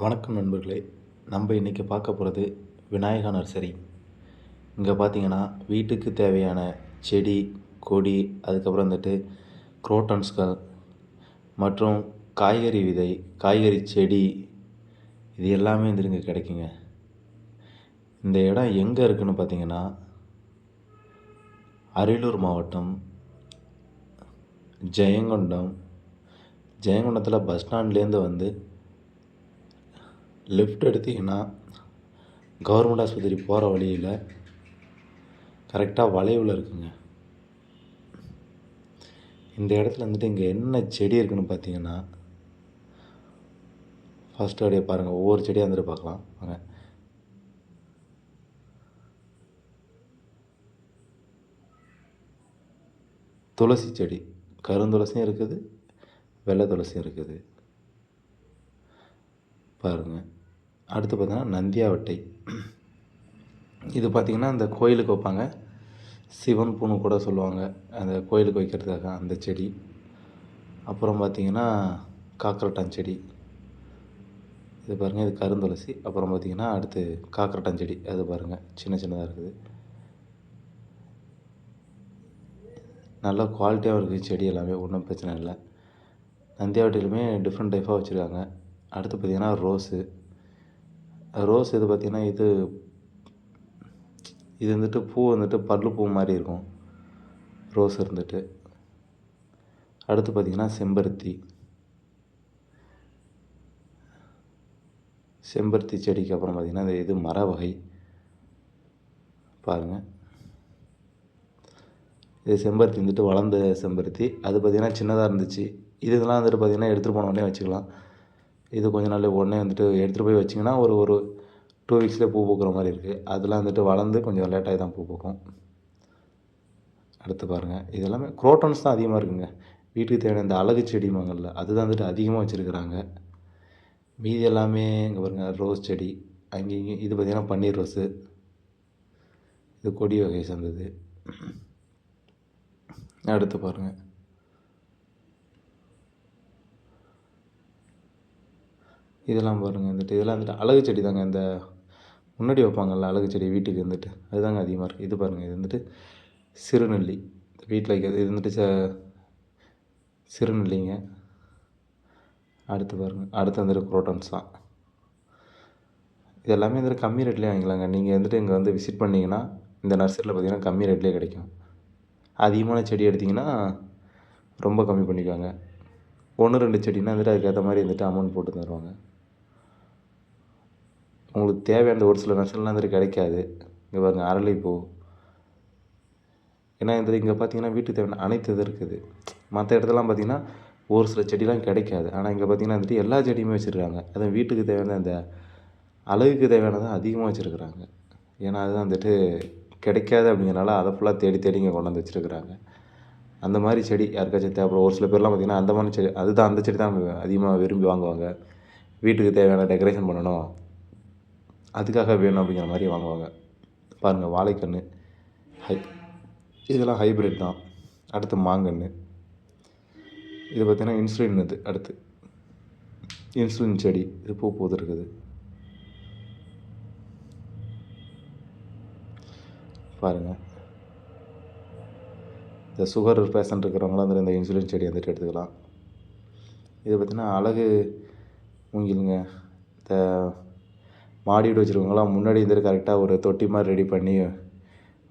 வணக்கம் நண்பர்களே. நம்ம இன்றைக்கி பார்க்க போகிறது விநாயகா நர்சரி இங்கே பார்த்தீங்கன்னா வீட்டுக்கு தேவையான செடி கொடி அதுக்கப்புறம் வந்துட்டு குரோட்டன்ஸ்கள் மற்றும் காய்கறி விதை காய்கறி செடி இது எல்லாமே வந்து இங்கே கிடைக்குங்க. இந்த இடம் எங்கே இருக்குதுன்னு பார்த்தீங்கன்னா அரியலூர் மாவட்டம் ஜெயங்கொண்டம். ஜெயங்கொண்டத்தில் பஸ் ஸ்டாண்ட்லேருந்து வந்து லெஃப்ட் எடுத்தீங்கன்னா கவர்மெண்ட் ஆஸ்பத்திரி போகிற வழியில் கரெக்டாக வளைவில் இருக்குங்க. இந்த இடத்துல வந்துட்டு இங்கே என்ன செடி இருக்குன்னு பார்த்தீங்கன்னா ஃபஸ்ட்டு அப்படியே பாருங்கள் ஒவ்வொரு செடியாக வந்துட்டு பார்க்கலாம் வாங்க. துளசி செடி. கருந்துளசியும் இருக்குது வெள்ளை துளசியும் இருக்குது. பாருங்கள் அடுத்து பார்த்தீங்கன்னா நந்தியாவட்டை. இது பார்த்திங்கன்னா அந்த கோயிலுக்கு வைப்பாங்க. சிவன் பூணு கூட சொல்லுவாங்க. அந்த கோயிலுக்கு வைக்கிறதுக்காக அந்த செடி. அப்புறம் பார்த்திங்கன்னா காக்கரட்டான் செடி. இது பாருங்கள் இது கருந்துளசி அப்புறம் பார்த்திங்கன்னா அடுத்து காக்கரட்டான் செடி. அது பாருங்கள் சின்ன சின்னதாக இருக்குது. நல்ல குவாலிட்டியாகவும் இருக்குது செடி எல்லாமே ஒன்றும் பிரச்சனை இல்லை. நந்தியாவட்டிலுமே டிஃப்ரெண்ட் டைப்பாக வச்சுருக்காங்க. அடுத்து பார்த்திங்கன்னா ரோஸு. ரோஸ் இது பார்த்திங்கன்னா இது இது வந்துட்டு பூ வந்துட்டு பல்லு பூ மாதிரி இருக்கும். ரோஸ் இருந்துட்டு. அடுத்து பார்த்திங்கன்னா செம்பருத்தி. செம்பருத்தி செடிக்கு அப்புறம் பார்த்திங்கன்னா இந்த இது மர வகை. பாருங்கள் இது செம்பருத்தி வந்துட்டு வளர்ந்த செம்பருத்தி. அது பார்த்திங்கன்னா சின்னதாக இருந்துச்சு. இது இதெல்லாம் வந்துட்டு பார்த்திங்கன்னா எடுத்துகிட்டு போன உடனே வச்சுக்கலாம். இது கொஞ்ச நாள் உடனே வந்துட்டு எடுத்துகிட்டு போய் வச்சிங்கன்னா ஒரு ஒரு டூ வீக்ஸ்லேயே பூ பூக்கிற மாதிரி இருக்குது அதெல்லாம் வந்துட்டு வளர்ந்து கொஞ்சம் லேட்டாகி தான் பூ பூக்கும். அடுத்து பாருங்கள் இது எல்லாமே குரோட்டன்ஸ் தான் அதிகமாக இருக்குங்க. வீட்டுக்கு தேவையான இந்த அழகு செடிமாங்கல்ல அதுதான் வந்துட்டு அதிகமாக வச்சுருக்குறாங்க. மீதி எல்லாமே இங்கே பாருங்கள் ரோஸ் செடி. அங்கேயும் இது பார்த்திங்கன்னா பன்னீர் ரோஸு. இது கொடி வகையை சேர்ந்தது. அடுத்து பாருங்கள் இதெல்லாம் பாருங்கள் வந்துட்டு இதெல்லாம் வந்துட்டு அழகு செடி தாங்க. இந்த முன்னாடி வைப்பாங்கல்ல அழகு செடி வீட்டுக்கு வந்துட்டு அதுதாங்க அதிகமாக இருக்குது இது பாருங்கள் இது வந்துட்டு சிறுநெல்லி. வீட்டில் வைக்கிறது இது வந்துட்டு ச சிறுநெல்லிங்க. அடுத்து பாருங்கள் அடுத்து வந்துட்டு குரோட்டன்ஸ் தான். இது எல்லாமே வந்துட்டு கம்மி ரேட்லேயே வாங்கிக்கலாங்க. நீங்கள் வந்துட்டு இங்கே வந்து விசிட் பண்ணிங்கன்னா இந்த நர்சரியில் பார்த்தீங்கன்னா கம்மி ரேட்லேயே கிடைக்கும். அதிகமான செடி எடுத்திங்கன்னா ரொம்ப கம்மி பண்ணிக்குவாங்க ஒன்று ரெண்டு செடினா வந்துட்டு அதுக்கேற்ற மாதிரி வந்துட்டு அமௌண்ட் போட்டு தருவாங்க. உங்களுக்கு தேவையான ஒரு சில நர்சரிலாம் வந்துட்டு கிடைக்காது. இங்கே பாருங்கள் அரளிப்பூ ஏன்னா இந்த இங்கே பார்த்தீங்கன்னா வீட்டுக்கு தேவையான அனைத்து இது இருக்குது. மற்ற இடத்துலலாம் பார்த்தீங்கன்னா ஒரு சில செடிலாம் கிடைக்காது. ஆனால் இங்கே பார்த்தீங்கன்னா வந்துட்டு எல்லா செடியுமே வச்சுருக்காங்க. அதுவும் வீட்டுக்கு தேவையான அந்த அழகுக்கு தேவையானதை அதிகமாக வச்சுருக்குறாங்க. ஏன்னா அதுதான் வந்துட்டு கிடைக்காது அப்படிங்கிறனால அதை ஃபுல்லாக தேடி தேடி இங்கே கொண்டு வந்து வச்சுருக்குறாங்க. அந்த மாதிரி செடி யாருக்காச்சும் தேவைப்படும். ஒரு சில பேர்லாம் பார்த்திங்கன்னா அந்த மாதிரி செடி அதுதான் அந்த செடி தான் அதிகமாக விரும்பி வாங்குவாங்க. வீட்டுக்கு தேவையான டெக்கரேஷன் பண்ணணும். அதுக்காக வேணும் அப்படிங்கிற மாதிரி வாங்குவாங்க. பாருங்கள் வாழைக்கன்று ஹை இதெல்லாம் ஹைப்ரிட் தான். அடுத்து மாங்கன்று. இது பார்த்திங்கன்னா இன்சுலின் இது அடுத்து. இன்சுலின் செடி இது பூ போது இருக்குது பாருங்கள் இந்த சுகர் பேஷண்ட் இருக்கிறவங்களாம் வந்து இந்த இன்சுலின் செடி வந்துட்டு எடுத்துக்கலாம். இது பார்த்திங்கன்னா அழகு மூங்கிலுங்க. இந்த மாடி வீடு வச்சுருக்கவங்களாம் முன்னாடி இருந்தே கரெக்டாக ஒரு தொட்டி மாதிரி ரெடி பண்ணி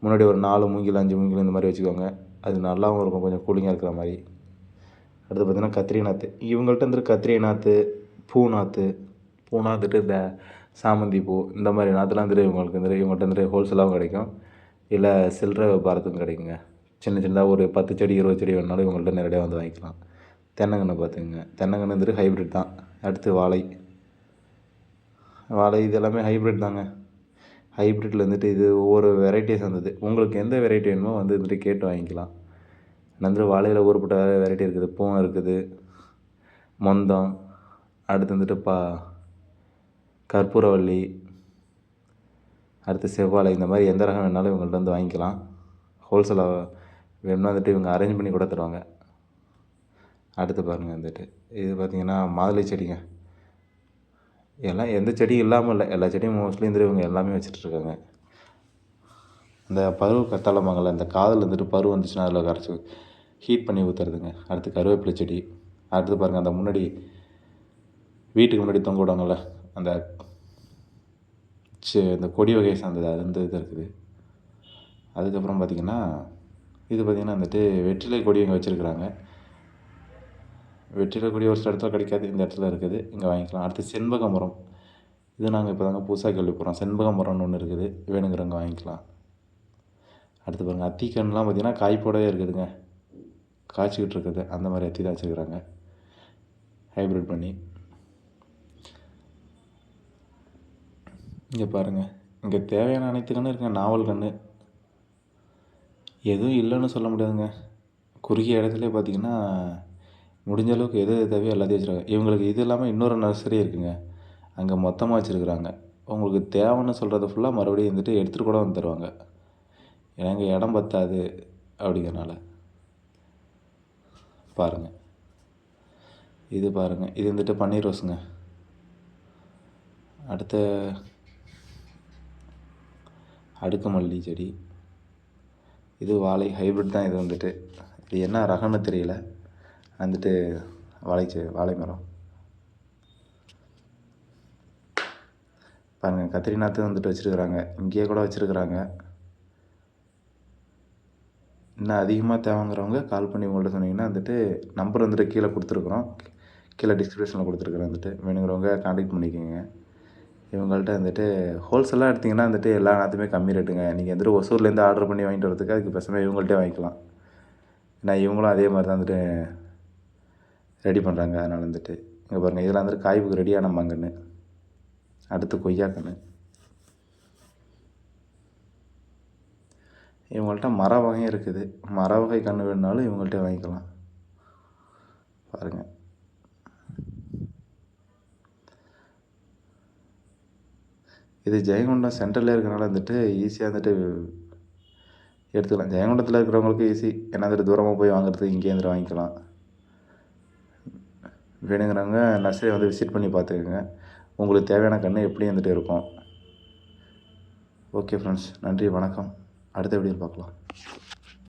முன்னாடி ஒரு நாலு மூங்கில் அஞ்சு மூங்கில் இந்த மாதிரி வச்சுக்கோங்க. அது நல்லாவும் இருக்கும் கொஞ்சம் கூலிங்காக இருக்கிற மாதிரி. அடுத்து பார்த்திங்கன்னா கத்திரி நாற்று இவங்கள்ட்ட வந்துட்டு கத்திரி நாற்று பூ நாற்று பூ நாற்றுட்டு இந்த சாமந்தி பூ இந்த மாதிரி நாற்றுலாம் வந்துட்டு இவங்களுக்கு வந்துட்டு இவங்கள்ட்ட வந்துட்டு ஹோல்சேலாகவும் கிடைக்கும். இல்லை சில்லறை வியாபாரத்துக்கும் கிடைக்குங்க. சின்ன சின்னதாக ஒரு பத்து செடி இருபது செடி வேணுனாலும் இவங்கள்ட்ட நேரடியாக வந்து வாங்கிக்கலாம். தென்னங்கன்று பார்த்துக்குங்க. தென்னங்கன்று வந்துட்டு ஹைப்ரிட் தான். அடுத்து வாழை. வாழை இது எல்லாமே ஹைப்ரிட் தாங்க. ஹைப்ரிட்டில் வந்துட்டு இது ஒவ்வொரு வெரைட்டிஸ் வந்தது. உங்களுக்கு எந்த வெரைட்டி வேணுமோ வந்து வந்துட்டு கேட்டு வாங்கிக்கலாம். வந்துட்டு வாழையில் ஊறுப்பட்ட வெரைட்டி இருக்குது. பூவம் இருக்குது. மொந்தம். அடுத்து வந்துட்டு பா கற்பூரவள்ளி. அடுத்து செவ்வாழை. இந்த மாதிரி எந்த ரகம் வேணாலும் இவங்கள்ட்ட வந்து வாங்கிக்கலாம். ஹோல்சேலாக வேணும்னா வந்துட்டு இவங்க அரேஞ்ச் பண்ணி கூட தருவாங்க. அடுத்து பாருங்கள் வந்துட்டு. இது பார்த்திங்கன்னா மாதுளை செடிங்க. எல்லாம் எந்த செடியும் இல்லாமல் இல்லை. எல்லா செடியும் மோஸ்ட்லி வந்துட்டு இவங்க எல்லாமே வச்சிட்ருக்காங்க. இந்த பருவ கத்தாழம்பாங்கள்ல இந்த காதில் இருந்துட்டு பருவ வந்துச்சுன்னா அதில் கரைச்சி ஹீட் பண்ணி ஊற்றுறதுங்க அடுத்து கருவேப்பிலை செடி. அடுத்து பாருங்கள் அந்த முன்னாடி வீட்டுக்கு முன்னாடி தொங்க விடுவாங்கள்ல அந்த செ இந்த கொடி வகையை சார்ந்தது அது வந்து இது இருக்குது. அதுக்கப்புறம் பார்த்திங்கன்னா இது பார்த்திங்கன்னா வந்துட்டு வெற்றிலை கொடி இங்கே வச்சுருக்குறாங்க. வெற்றிலை ஒரு சில இடத்துல கிடைக்காது. இந்த இடத்துல இருக்குது. இங்கே வாங்கிக்கலாம். அடுத்து செண்பக மரம். இது நாங்கள் இப்போ தாங்க புதுசாக கேள்விப்படுறோம். செண்பக மரம்னு ஒன்று இருக்குது. வேணுங்கிறவங்க வாங்கிக்கலாம். அடுத்து பாருங்கள் அத்திக்கன்றுலாம் பார்த்திங்கன்னா காய்ப்போடவே இருக்குதுங்க. காய்ச்சிக்கிட்டு இருக்குது. அந்த மாதிரி அத்தி தான் வச்சுருக்குறாங்க. ஹைப்ரிட் பண்ணி. இங்கே பாருங்கள் இங்கே தேவையான அனைத்து கண்ணு இருக்குங்க. நாவல் கன்று எதுவும் இல்லைன்னு சொல்ல முடியாதுங்க. குறுகிய இடத்துல பார்த்தீங்கன்னா முடிஞ்ச அளவுக்கு எது எது தேவையோ எல்லாத்தையும் வச்சுருக்காங்க. இவங்களுக்கு இது இல்லாமல் இன்னொரு நர்சரி இருக்குங்க. அங்கே மொத்தமாக வச்சுருக்குறாங்க. உங்களுக்கு தேவைன்னு சொல்கிறத ஃபுல்லாக மறுபடியும் வந்துட்டு எடுத்துகிட்டு கூட வந்து தருவாங்க. இடம் பத்தாது அப்படிங்கிறனால. பாருங்கள் இது பாருங்கள் இது வந்துட்டு பன்னீர் ரோஸுங்க. அடுத்த அடுக்கு மல்லி செடி. இது வாழை ஹைப்ரிட் தான் இது வந்துட்டு. இது என்ன ரகம்னு தெரியல. வந்துட்டு வாழைச்சு வாழை மரம் பாருங்கள் கத்திரி நாற்று வந்துட்டு வச்சுருக்குறாங்க. இங்கேயே கூட வச்சுருக்குறாங்க. இன்னும் அதிகமாக தேவைங்கிறவங்க கால் பண்ணி உங்கள்கிட்ட சொன்னீங்கன்னா வந்துட்டு நம்பர் வந்துட்டு கீழே கொடுத்துருக்குறோம். கீழே டிஸ்கிரிப்ஷனில் கொடுத்துருக்குறேன் வந்துட்டு. வேணுங்கிறவங்க காண்டாக்ட் பண்ணிக்கோங்க. இவங்கள்ட்ட வந்துட்டு ஹோல்சேலாக எடுத்திங்கன்னா வந்துட்டு எல்லா நாற்றுமே கம்மி ரேட்டுங்க நீங்கள் வந்துட்டு ஒசூர்லேருந்து ஆர்டர் பண்ணி வாங்கிட்டு வரதுக்கு அதுக்கு பேசாமல் இவங்கள்ட்டே வாங்கிக்கலாம். ஏன்னா இவங்களும் அதே மாதிரி தான் வந்துட்டு ரெடி பண்ணுறாங்க அதனால் வந்துட்டு. இங்கே பாருங்கள் இதெல்லாம் வந்துட்டு காய்ப்புக்கு ரெடியான மங்கன்று அடுத்து கொய்யா கன்று இவங்கள்ட்ட மர வகையும் இருக்குது. மர வகை கன்று வேணுனாலும் இவங்கள்ட்ட வாங்கிக்கலாம். பாருங்கள் இது ஜெயங்கொண்டம் சென்டரில் இருக்கிறனால வந்துட்டு ஈஸியாக வந்துட்டு எடுத்துக்கலாம். ஜெயங்கொண்டத்தில் இருக்கிறவங்களுக்கு ஈஸி ஏன்னா வந்துட்டு தூரமாக போய் வாங்குறதுக்கு இங்கேயே வந்துட்டு வாங்கிக்கலாம். வேணுங்கிறவங்க நர்சரி வந்து விசிட் பண்ணி பார்த்துக்கோங்க. உங்களுக்கு தேவையான கன்று எப்படி வந்துட்டு இருக்கும். ஓகே ஃப்ரெண்ட்ஸ் நன்றி வணக்கம். அடுத்த வீடியோ பார்க்கலாம்.